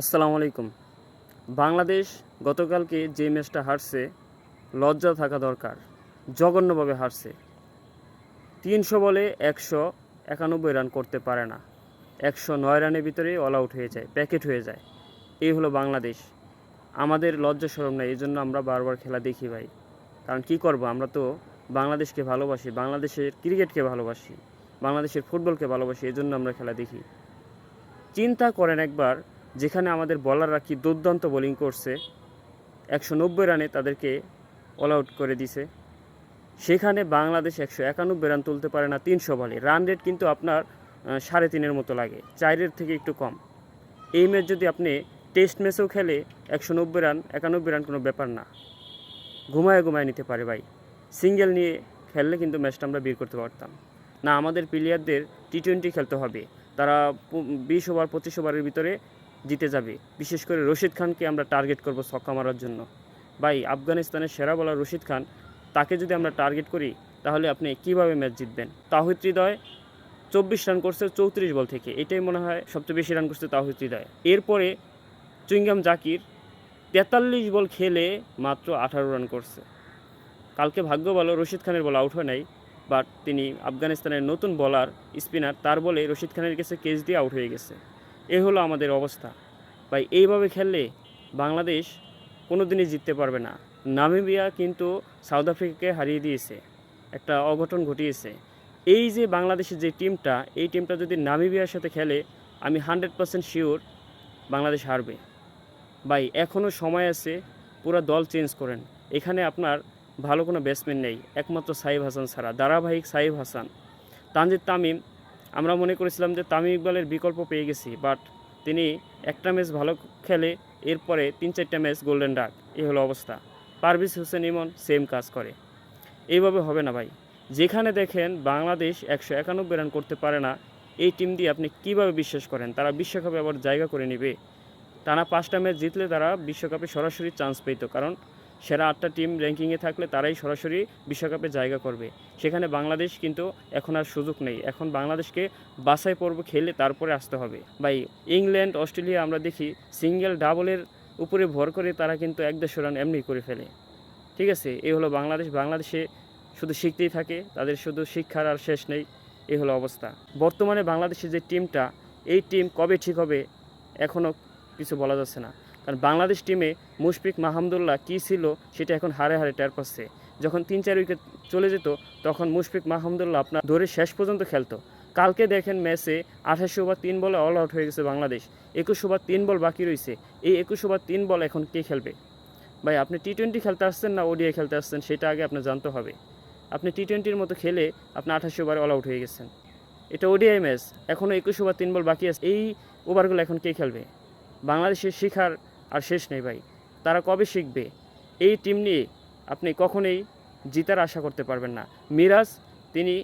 আসসালামু আলাইকুম। বাংলাদেশ গতকালকে যে ম্যাচটা হারছে, লজ্জা থাকা দরকার, জঘন্যভাবে হারছে। তিনশো বলে একশো একানব্বই রান করতে পারে না। একশো নয় রানের ভিতরেই অল আউট হয়ে যায় প্যাকেট হয়ে যায়। এই হলো বাংলাদেশ। আমাদের লজ্জা সরম নাই এই জন্য আমরা বারবার খেলা দেখি ভাই। কারণ কি করব, আমরা তো বাংলাদেশকে ভালোবাসি, বাংলাদেশের ক্রিকেটকে ভালোবাসি, বাংলাদেশের ফুটবলকে ভালোবাসি এই জন্য আমরা খেলা দেখি। চিন্তা করেন একবার যেখানে আমাদের বলাররা কি দুর্দান্ত বোলিং করছে, একশো নব্বই রানে তাদেরকে অল আউট করে দিছে। সেখানে বাংলাদেশ একশো একানব্বই রান তুলতে পারে না তিনশো বলে। রান রেট কিন্তু আপনার সাড়ে তিনের মতো লাগে চারের থেকে একটু কম। এই ম্যাচ যদি আপনি টেস্ট ম্যাচেও খেলে একশো নব্বই রান, একানব্বই রান কোনো ব্যাপার না। ঘুমায় ঘুমায় নিতে পারে ভাই। সিঙ্গেল নিয়ে খেললে কিন্তু ম্যাচটা আমরা বের করতে পারতাম। না, আমাদের প্লেয়ারদের টি টোয়েন্টি খেলতে হবে। তারা বিশ ওভার পঁচিশ ওভারের ভিতরে জিতে যাবে। বিশেষ করে রশিদ খানকে আমরা টার্গেট করব ছক্কা মারার জন্য। ভাই, আফগানিস্তানের সেরা বলার রশিদ খান, তাকে যদি আমরা টার্গেট করি, তাহলে আপনি কীভাবে ম্যাচ জিতবেন? তাহিদ হৃদয়, চব্বিশ রান করছে চৌত্রিশ বল থেকে। এটাই মনে হয় সবচেয়ে বেশি রান করছে তাহিদ হৃদয়। এরপরে চুইংগাম জাকির, তেতাল্লিশ বল খেলে মাত্র আঠারো রান করছে। কালকে ভাগ্য ভালো, রশিদ খানের বল আউট হয় নাই বাট তিনি আফগানিস্তানের নতুন বলার স্পিনার তার বলে রশিদ খানের কাছে কেচ দিয়ে আউট হয়ে গেছে। এ হলো আমাদের অবস্থা। ভাই, এইভাবে খেললে বাংলাদেশ কোনো দিনই জিততে পারবে না। নামিবিয়া কিন্তু সাউথ আফ্রিকাকে হারিয়ে দিয়েছে, একটা অঘটন ঘটিয়েছে। এই যে বাংলাদেশের যে টিমটা, এই টিমটা যদি নামিবিয়ার সাথে খেলে, আমি হান্ড্রেড পার্সেন্ট শিওর বাংলাদেশ হারবে। ভাই এখনও সময় আছে, পুরো দল চেঞ্জ করেন। এখানে আপনার ভালো কোনো ব্যাটসম্যান নেই, একমাত্র সাইব হাসান ছাড়া। ধারাবাহিক সাইব হাসান। তানজিদ তামিম আমরা মনে করেছিলাম যে তামিম ইকবালের বিকল্প পেয়ে গেছি বাট তিনি একটা ম্যাচ ভালো খেলে এরপরে তিন চারটা ম্যাচ গোল্ডেন ডাক এই হলো অবস্থা। পারভিজ হোসেন ইমন সেম কাজ করে। এইভাবে হবে না ভাই। যেখানে দেখেন বাংলাদেশ একশো একানব্বই রান করতে পারে না, এই টিম দিয়ে আপনি কীভাবে বিশ্বাস করেন? তারা বিশ্বকাপে আবার জায়গা করে নেবে। টানা পাঁচটা ম্যাচ জিতলে তারা বিশ্বকাপে সরাসরি চান্স পেত কারণ সেরা আটটা টিম র্যাঙ্কিংয়ে থাকলে তারাই সরাসরি বিশ্বকাপে জায়গা করবে। সেখানে বাংলাদেশ কিন্তু এখন আর সুযোগ নেই। এখন বাংলাদেশকে বাছাই পর্ব খেলে তারপরে আসতে হবে। ভাই, ইংল্যান্ড, অস্ট্রেলিয়া আমরা দেখি সিঙ্গেল ডাবলের উপরে ভর করে তারা কিন্তু এক দেড়শো রান এমনি করে ফেলে। ঠিক আছে? এই হলো বাংলাদেশ। বাংলাদেশে শুধু শিখতেই থাকে, তাদের শুধু শিক্ষার আর শেষ নেই। এই হলো অবস্থা। বর্তমানে বাংলাদেশের যে টিমটা এই টিম কবে ঠিক হবে এখনও কিছু বলা যাচ্ছে না। কারণ বাংলাদেশ টিমে মুশফিক মাহমুদুল্লাহ কী ছিল সেটা এখন হারে হারে টের পাচ্ছে। যখন তিন চার উইকেট চলে যেত, তখন মুশফিক মাহমুদুল্লাহ আপনার ধরে শেষ পর্যন্ত খেলতো। কালকে দেখেন ম্যাচে আঠাশশো ওভার তিন বলে অল আউট হয়ে গেছে বাংলাদেশ। একুশ ওভার তিন বল বাকি রয়েছে এই একুশ ওভার তিন বল এখন কে খেলবে? ভাই, আপনি টি টোয়েন্টি খেলতে আসছেন না ওডিআই খেলতে আসছেন, সেটা আগে আপনার জানতে হবে। আপনি টি টোয়েন্টির মতো খেলে আপনি আঠাশশো ওভারে অল আউট হয়ে গেছেন। এটা ওডিআই ম্যাচ এখনও একুশ ওভার তিন বল বাকি আছে। এই ওভারগুলো এখন কে খেলবে? বাংলাদেশের শিখার আর শেষ নেই ভাই। তারা কবে শিখবে? এই টিম নিয়ে আপনি কখনোই জিতার আশা করতে পারবেন না। মিরাজ, তিনি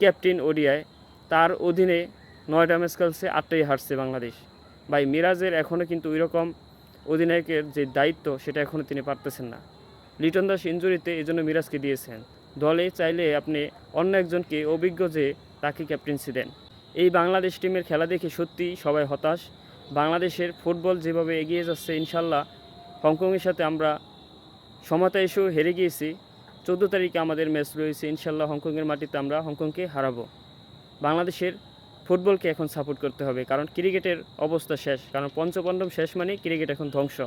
ক্যাপ্টেন ওডিআই, তার অধীনে নয়টা ম্যাচ খেলছে, আটটাই হারছে বাংলাদেশ। ভাই, মিরাজের এখনও কিন্তু ওই রকম অধিনায়কের যে দায়িত্ব, সেটা এখনও তিনি পারতেছেন না। লিটন দাস ইঞ্জুরিতে এই জন্য মিরাজকে দিয়েছেন। দলে চাইলে আপনি অন্য একজনকে অভিজ্ঞ যে তাকে ক্যাপ্টেন্সি দেন। এই বাংলাদেশ টিমের খেলা দেখে সত্যি সবাই হতাশ। বাংলাদেশের ফুটবল যেভাবে এগিয়ে যাচ্ছে, ইনশাল্লাহ হংকংয়ের সাথে আমরা সমতা এসেও হেরে গিয়েছি। চোদ্দ তারিখে আমাদের ম্যাচ রয়েছে, ইনশাল্লাহ হংকংয়ের মাটিতে আমরা হংকংকে হারাবো। বাংলাদেশের ফুটবলকে এখন সাপোর্ট করতে হবে, কারণ ক্রিকেটের অবস্থা শেষ, কারণ পঞ্চপাণ্ডব শেষ মানে ক্রিকেট এখন ধ্বংস।